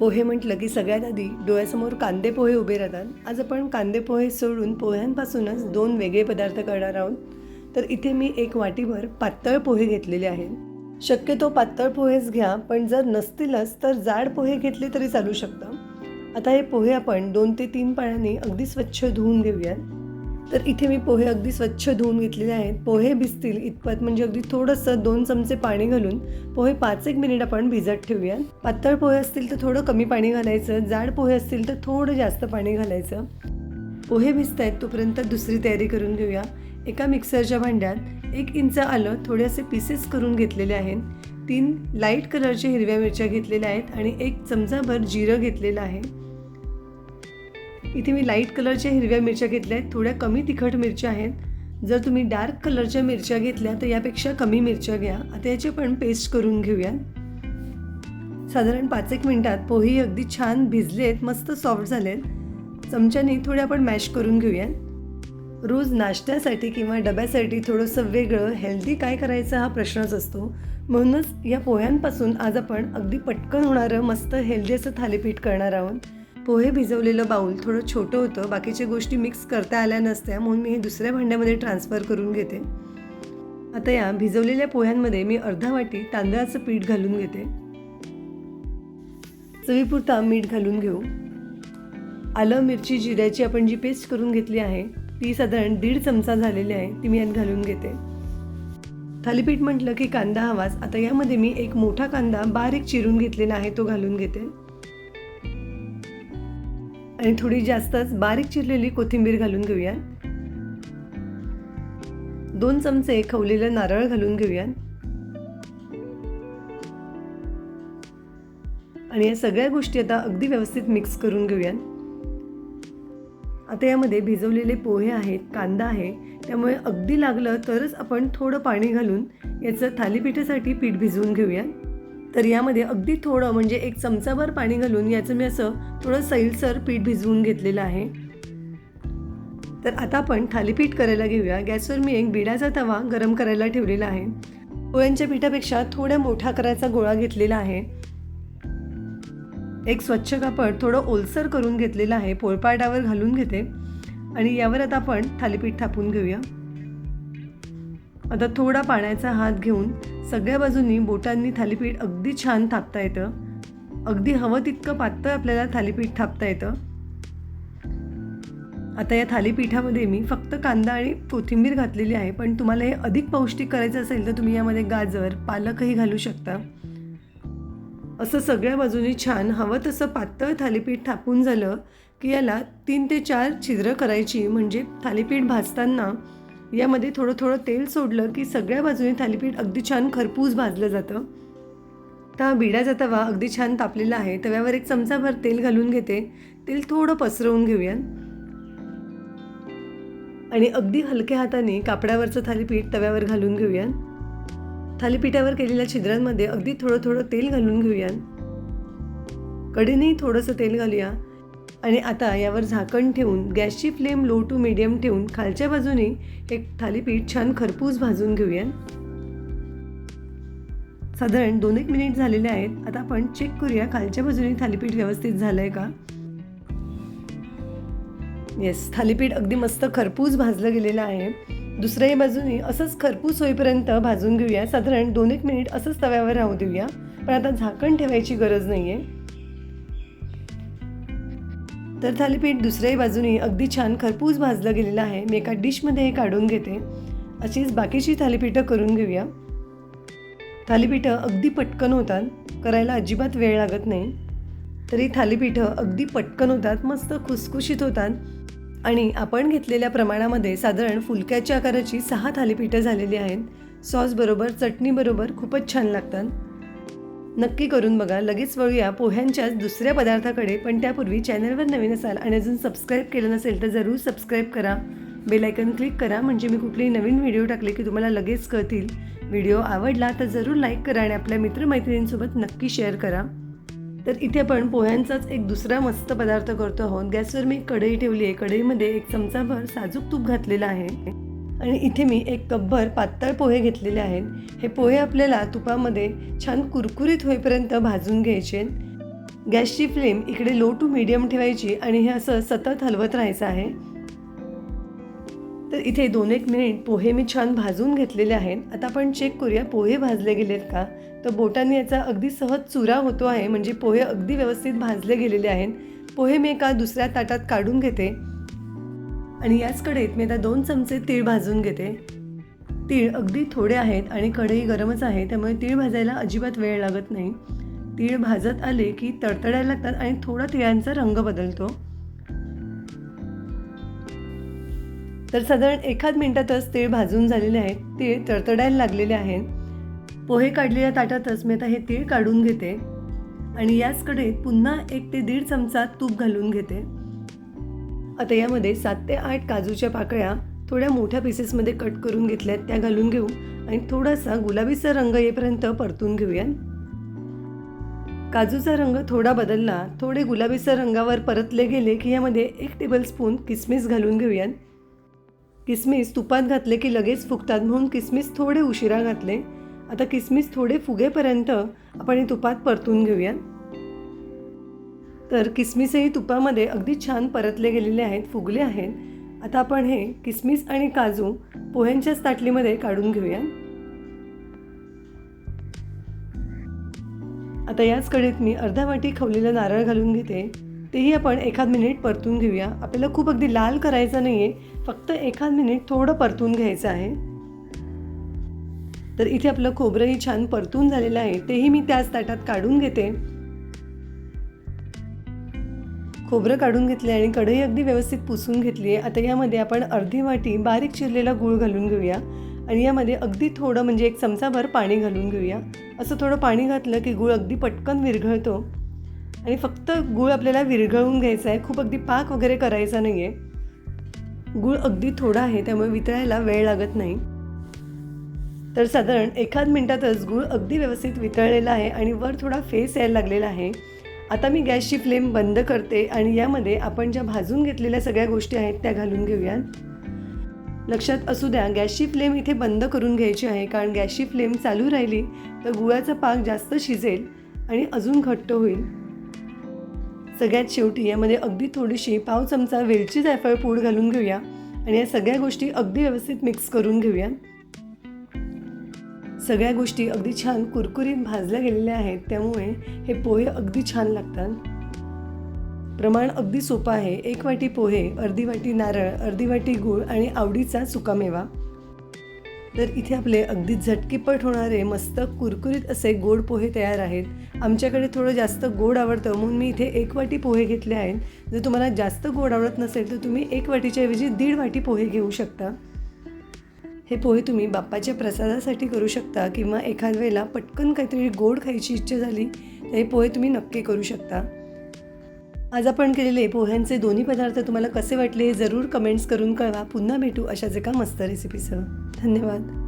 पोहे म्हटलं की सगळ्यात आधी डोळ्यासमोर कांदे पोहे उभे राहतात. आज आपण कांदे पोहे सोडून पोह्यांपासूनच दोन वेगळे पदार्थ करणार आहोत. तर इथे मी एक वाटीभर पातळ पोहे घेतलेले आहेत. शक्यतो पातळ पोहेच घ्या पण जर नसतीलच तर जाड पोहे घेतले तरी चालू शकतं. आता हे पोहे आपण दोन ते तीन पाण्याने अगदी स्वच्छ धुवून घेऊयात. तर इथे मी पोहे अगदी स्वच्छ धुवून घेतलेले आहेत. पोहे भिजतील इतपत म्हणजे अगदी थोडंसं दोन चमचे पाणी घालून पोहे पाच एक मिनिट आपण भिजत ठेवूया पातळ पोहे असतील तर थोडं कमी पाणी घालायचं जाड पोहे असतील तर थोडं जास्त पाणी घालायचं. पोहे भिजत आहेत तोपर्यंत दुसरी तयारी करून घेऊया. एका मिक्सरच्या भांड्यात एक इंच आलं थोडेसे पीसेस करून घेतलेले आहेत. तीन लाइट कलरच्या हिरव्या मिरच्या घेतलेल्या आहेत आणि एक चमचाभर जिरं घेतलेलं आहे. इथे मी लाइट कलरच्या हिरव्या मिरच्या घेतल्या आहेत. थोड्या कमी तिखट मिरच्या आहेत. जर तुम्ही डार्क कलरच्या मिरच्या घेतल्या तर यापेक्षा कमी मिरच्या घ्या. आता याची पण पेस्ट करून घेऊया साधारण पाच एक मिनटात पोहे अगदी छान भिजलेत मस्त सॉफ्ट झालेत. चमच्याने थोडे आपण मॅश करून घेऊया रोज नाश्त्यासाठी किंवा डब्यासाठी थोडंसं वेगळं हेल्दी काय करायचं हा प्रश्नच असतो. म्हणूनच या पोह्यांपासून आज आपण अगदी पटकन होणारं मस्त हेल्दी असं थालीपीठ करणार आहोत. पोहे भिजवलेलं बाऊल थोडं छोटं होतं. बाकीच्या गोष्टी मिक्स करता आल्या नसत्या म्हणून मी हे दुसऱ्या भांड्यामध्ये ट्रान्सफर करून घेते. आता या भिजवलेल्या पोह्यांमध्ये मी अर्धा वाटी तांदळाचं पीठ घालून घेते. चवीपुरता मीठ घालून घेऊ. आलं मिरची जिऱ्याची आपण जी पेस्ट करून घेतली आहे ती साधारण दीड चमचा झालेली आहे ती मी यात घालून घेते. थालीपीठ म्हटलं की कांदा हवाच आता यामध्ये मी एक मोठा कांदा बारीक चिरून घेतलेला आहे तो घालून घेते. आणि थोडी जास्तच बारीक चिरलेली कोथिंबीर घालून घेऊया. दोन चमचे खवलेलं नारळ घालून घेऊया. आणि या सगळ्या गोष्टी आता अगदी व्यवस्थित मिक्स करून घेऊया. आता यामध्ये भिजवलेले पोहे आहेत कांदा आहे त्यामुळे अगदी लागलं तरच आपण थोडं पाणी घालून याचं थालीपीठासाठी पीठ भिजवून घेऊया. तर यामध्ये अगदी थोडं म्हणजे एक चमचाभर पाणी घालून याचं मी असं थोडं सैलसर पीठ भिजवून घेतलेलं आहे. तर आता आपण थालीपीठ करायला घेऊया. गॅसवर मी एक बिडाचा तवा गरम करायला ठेवलेला आहे. पोळ्यांच्या पिठापेक्षा थोड्या मोठा करायचा गोळा घेतलेला आहे. एक स्वच्छ कापड थोडं ओलसर करून घेतलेलं आहे. पोळपाटावर घालून घेते. आणि यावर आता आपण थालीपीठ थापून घेऊया. आता थोडा पाण्याचा हात घेऊन सगळ्या बाजूंनी बोटांनी थालीपीठ अगदी छान थापता येतं. अगदी हवं तितकं पातळ आपल्याला थालीपीठ थापता येतं. आता या थालीपीठामध्ये मी फक्त कांदा आणि कोथिंबीर घातलेली आहे पण तुम्हाला हे अधिक पौष्टिक करायचं असेल तर तुम्ही यामध्ये गाजर पालकही घालू शकता. असं सगळ्या बाजूनी छान हवं तसं पातळ थालीपीठ थापून झालं की याला तीन ते चार छिद्रं करायची म्हणजे थालीपीठ भाजताना यामध्ये थोडं थोडं तेल सोडलं की सगळ्या बाजूने थालीपीठ अगदी छान खरपूस भाजलं जातं. तर बिडाचा तवा अगदी छान तापलेला आहे तव्यावर एक चमचाभर तेल घालून घेते. तेल थोडं पसरवून घेऊया आणि अगदी हलक्या हाताने कापडावरचं थालीपीठ तव्यावर घालून घेऊया थालीपीठावर केलेल्या छिद्रांमध्ये अगदी थोडं थोडं तेल घालून घेऊया कडेनेही थोडंसं तेल घालूया. आणि आता यावर झाकण ठेवून गॅसची फ्लेम लो टू मिडियम ठेवून खालच्या बाजूने एक थालीपीठ छान खरपूस भाजून घेऊया. साधारण दोन एक मिनिट झालेले आहेत. आता आपण चेक करूया खालच्या बाजूने थालीपीठ व्यवस्थित झालं आहे का? येस थालीपीठ अगदी मस्त खरपूस भाजलं गेलेलं आहे. दुसऱ्याही बाजूने असंच खरपूस होईपर्यंत भाजून घेऊया. साधारण दोन एक मिनिट असंच तव्यावर राहू देऊया. पण आता झाकण ठेवायची गरज नाही आहे तर थालीपीठ दुसऱ्याही बाजूने अगदी छान खरपूस भाजलं गेलेलं आहे. मी एका डिशमध्ये हे काढून घेते. अशीच बाकीची थालीपीठं करून घेऊया. थालीपीठं अगदी पटकन होतात. करायला अजिबात वेळ लागत नाही. तरी थालीपीठं अगदी पटकन होतात मस्त खुसखुशीत होतात. आणि आपण घेतलेल्या प्रमाणामध्ये साधारण फुलक्याच्या आकाराची सहा थालीपीठं झालेली आहेत. सॉसबरोबर चटणीबरोबर खूपच छान लागतात. नक्की करून बघा. लगेच वळूया. पोह्यांच्याच दुसऱ्या पदार्थाकडे. पण त्यापूर्वी चॅनलवर नवीन असाल आणि अजून सबस्क्राईब केलं नसेल तर जरूर सबस्क्राईब करा. बेलायकन क्लिक करा. म्हणजे मी कुठलेही नवीन व्हिडिओ टाकले की तुम्हाला लगेच कळतील. व्हिडिओ आवडला तर जरूर लाईक करा आणि आपल्या मित्रमैत्रिणींसोबत नक्की शेअर करा. तर इथे आपण पोह्यांचाच एक दुसरा मस्त पदार्थ करतो आहोत. गॅसवर मी कढई ठेवली आहे कढईमध्ये एक चमचाभर साजूक तूप घातलेलं आहे. आणि इथे मी एक कपभर पातळ पोहे घेतलेले आहेत. हे पोहे आपल्याला तुपामध्ये छान कुरकुरीत होईपर्यंत भाजून घ्यायचे गॅसची फ्लेम इकडे लो टू मीडियम ठेवायची आणि हे असं सतत हलवत राहायचं आहे. तर इथे दोन एक मिनिट पोहे मी छान भाजून घेतलेले आहेत. आता आपण चेक करूया पोहे भाजले गेलेत का? तर बोटांनी याचा अगदी सहज चुरा होतो आहे म्हणजे पोहे अगदी व्यवस्थित भाजले गेलेले आहेत. पोहे मी एका दुसऱ्या ताटात काढून घेते. आणि याच कढईत मी आता दोन चमचे तीळ भाजून घेते. तीळ अगदी थोडे आहेत आणि कढई गरमच आहे त्यामुळे तीळ भाजायला अजिबात वेळ लागत नाही. तीळ भाजत आले की तडतडायला लागतात आणि थोडा तिळांचा रंग बदलतो. तर साधारण एखाद मिनिटातच तीळ भाजून झालेले आहेत. तीळ तडतडायला लागलेले आहेत. पोहे काढलेल्या ताटातच मी आता हे तीळ काढून घेते. आणि याच कढईत पुन्हा एक ते दीड चमचा तूप घालून घेते. आता यामध्ये सात ते आठ काजूच्या पाकळ्या थोड्या मोठ्या पीसेसमध्ये कट करून घेतल्यात त्या घालून घेऊ आणि थोडासा गुलाबीचा रंग येईपर्यंत परतून घेऊया. काजूचा रंग थोडा बदलला थोडे गुलाबीचा रंगावर परतले गेले की यामध्ये एक टेबलस्पून किसमिस घालून घेऊयात किसमिस तुपात घातले की लगेच फुगतात म्हणून किसमिस थोडे उशिरा घातले. आता किसमिस थोडे फुगेपर्यंत आपण हे तुपात परतून घेऊया. तर किसमिसही तुपामध्ये अगदी छान परतले गेलेले आहेत फुगले आहेत. आता आपण हे किसमिस आणि काजू पोह्यांच्याच ताटलीमध्ये काढून घेऊया. आता याच कडीत मी अर्धा वाटी खवलेलं नारळ घालून घेते. तेही आपण एखाद मिनिट परतून घेऊया. आपल्याला खूप अगदी लाल करायचं नाही आहे फक्त एखाद मिनिट थोडं परतून घ्यायचं आहे. तर इथे आपलं खोबरंही छान परतून झालेलं आहे. तेही मी त्याच ताटात काढून घेते. खोबरं काढून घेतले आणि कढई अगदी व्यवस्थित पुसून घेतली आहे आता यामध्ये आपण अर्धी वाटी बारीक चिरलेला गूळ घालून घेऊया. आणि यामध्ये अगदी थोडं म्हणजे एक चमचाभर पाणी घालून घेऊया. असं थोडं पाणी घातलं की गूळ अगदी पटकन विरघळतो. आणि फक्त गूळ आपल्याला विरघळून घ्यायचा आहे खूप अगदी पाक वगैरे करायचा नाही आहे गूळ अगदी थोडा आहे त्यामुळे वितळायला वेळ लागत नाही. तर साधारण एखाद मिनटातच गूळ अगदी व्यवस्थित वितळलेला आहे आणि वर थोडा फेस यायला लागलेला आहे. आता मी गॅसची फ्लेम बंद करते आणि यामध्ये आपण ज्या भाजून घेतलेल्या सगळ्या गोष्टी आहेत त्या घालून घेऊयात. लक्षात असू द्या गॅसची फ्लेम इथे बंद करून घ्यायची आहे. कारण गॅसची फ्लेम चालू राहिली तर गुळाचा पाक जास्त शिजेल आणि अजून घट्ट होईल. सगळ्यात शेवटी यामध्ये अगदी थोडीशी पाव चमचा वेलची जायफळ पूड घालून घेऊया आणि या सगळ्या गोष्टी अगदी व्यवस्थित मिक्स करून घेऊया. सगळ्या गोष्टी अगदी छान कुरकुरीत भाजल्या गेलेल्या आहेत त्यामुळे हे पोहे अगदी छान लागतात. प्रमाण अगदी सोपं आहे. एक वाटी पोहे अर्धी वाटी नारळ अर्धी वाटी गूळ आणि आवडीचा सुकामेवा. तर इथे आपले अगदी झटकीपट होणारे मस्त कुरकुरीत असे गोड पोहे तयार आहेत. आमच्याकडे थोडं जास्त गोड आवडतं म्हणून मी इथे एक वाटी पोहे घेतले आहेत. जर तुम्हाला जास्त गोड आवडत नसेल तर तुम्ही एक वाटीच्या ऐवजी दीड वाटी पोहे घेऊ शकता. हे पोहे तुम्ही बाप्पाच्या प्रसादासाठी करू शकता किंवा एखाद वेळेला पटकन काहीतरी गोड खायची इच्छा झाली तर हे पोहे तुम्ही नक्की करू शकता. आज आपण केलेले पोह्यांचे दोन्ही पदार्थ तुम्हाला कसे वाटले हे जरूर कमेंट्स करून कळवा. पुन्हा भेटू अशाच एका मस्त रेसिपीसह धन्यवाद.